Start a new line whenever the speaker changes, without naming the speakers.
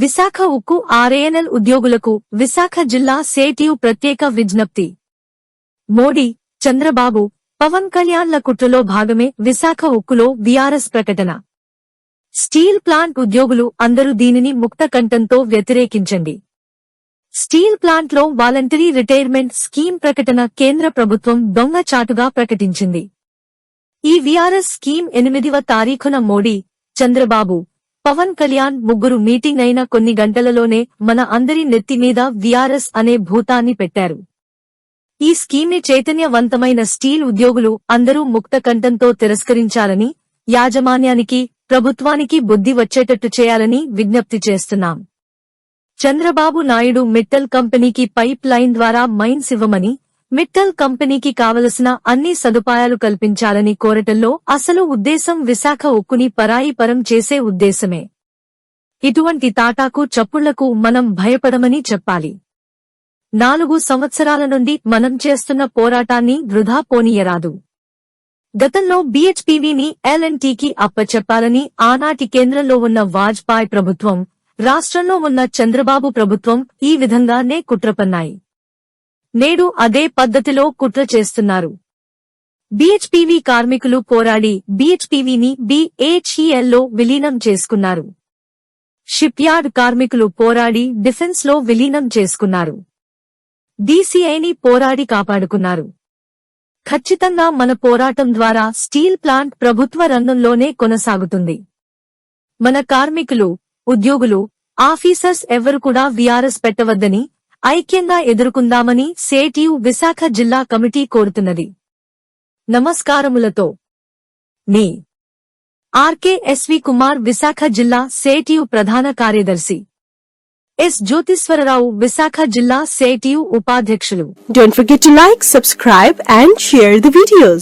విశాఖ ఉక్కు ఆర్ఏఎన్ఎల్ ఉద్యోగులకు విశాఖ జిల్లా సేటియు ప్రత్యేక విజ్ఞప్తి. మోడీ చంద్రబాబు పవన్ కళ్యాణ్ల కుట్రలో భాగమే విశాఖ ఉక్కులో విఆర్ఎస్ ప్రకటన. స్టీల్ ప్లాంట్ ఉద్యోగులు అందరూ దీనిని ముక్త కంఠంతో వ్యతిరేకించండి. స్టీల్ ప్లాంట్లో వాలంటరీ రిటైర్మెంట్ స్కీమ్ ప్రకటన కేంద్ర ప్రభుత్వం దొంగచాటుగా ప్రకటించింది. ఈ విఆర్ఎస్ స్కీమ్ ఎనిమిదివ తారీఖున మోడీ చంద్రబాబు పవన్ కళ్యాణ్ ముగ్గురు మీటింగ్ అయిన కొన్ని గంటలలోనే మన అందరి నెత్తి మీద విఆర్ఎస్ అనే భూతాన్ని పెట్టారు. ఈ స్కీమ్ని చైతన్యవంతమైన స్టీల్ ఉద్యోగులు అందరూ ముక్త కంఠంతో తిరస్కరించాలని యాజమాన్యానికి ప్రభుత్వానికి బుద్ధి వచ్చేటట్టు చేయాలని విజ్ఞప్తి చేస్తున్నాం. చంద్రబాబు నాయుడు మిట్టల్ కంపెనీకి పైప్ లైన్ ద్వారా మైన్స్ ఇవ్వమని మిట్టల్ కంపెనీకి కావలసిన అన్ని సదుపాయాలు కల్పించాలని కోరటంలో అసలు ఉద్దేశం విశాఖ ఉక్కుని పరాయి పరం చేసే ఉద్దేశమే. ఇటువంటి తాటాకు చప్పుళ్ళకు మనం భయపడమని చెప్పాలి. నాలుగు సంవత్సరాల నుండి మనం చేస్తున్న పోరాటాన్ని వృధా పోనీయరాదు. గతంలో బీహెచ్పీవీని ఎల్ఎన్టీకి అప్పచెప్పాలని ఆనాటి కేంద్రంలో ఉన్న వాజ్పాయ్ ప్రభుత్వం రాష్ట్రంలో ఉన్న చంద్రబాబు ప్రభుత్వం ఈ విధంగానే కుట్రపన్నాయి. నేడు అదే పద్ధతిలో కుట్ర చేస్తున్నారు. బీహెచ్పీవీ కార్మికులు పోరాడి బీహెచ్పీవీని బీహెచ్ఈఎల్లో విలీనం చేసుకున్నారు. షిప్యార్డ్ కార్మికులు పోరాడి డిఫెన్స్లో విలీనం చేసుకున్నారు. డీసీఐని పోరాడి కాపాడుకున్నారు. ఖచ్చితంగా మన పోరాటం ద్వారా స్టీల్ ప్లాంట్ ప్రభుత్వ రంగంలోనే కొనసాగుతుంది. మన కార్మికులు ఉద్యోగులు ఆఫీసర్స్ ఎవరు కూడా విఆర్ఎస్ పెట్టవద్దని ఐక్యంగా ఎదుర్కొందామని సేటియు విశాఖ జిల్లా కమిటీ కోరుతున్నది. నమస్కారములతో మీ ఆర్కేఎస్వి కుమార్ విశాఖ జిల్లా సేటియు ప్రధాన కార్యదర్శి. ఎస్ జ్యోతిశ్వరరావు విశాఖ జిల్లా సేటియు ఉపాధ్యక్షులు.
Don't forget to like, subscribe and share the.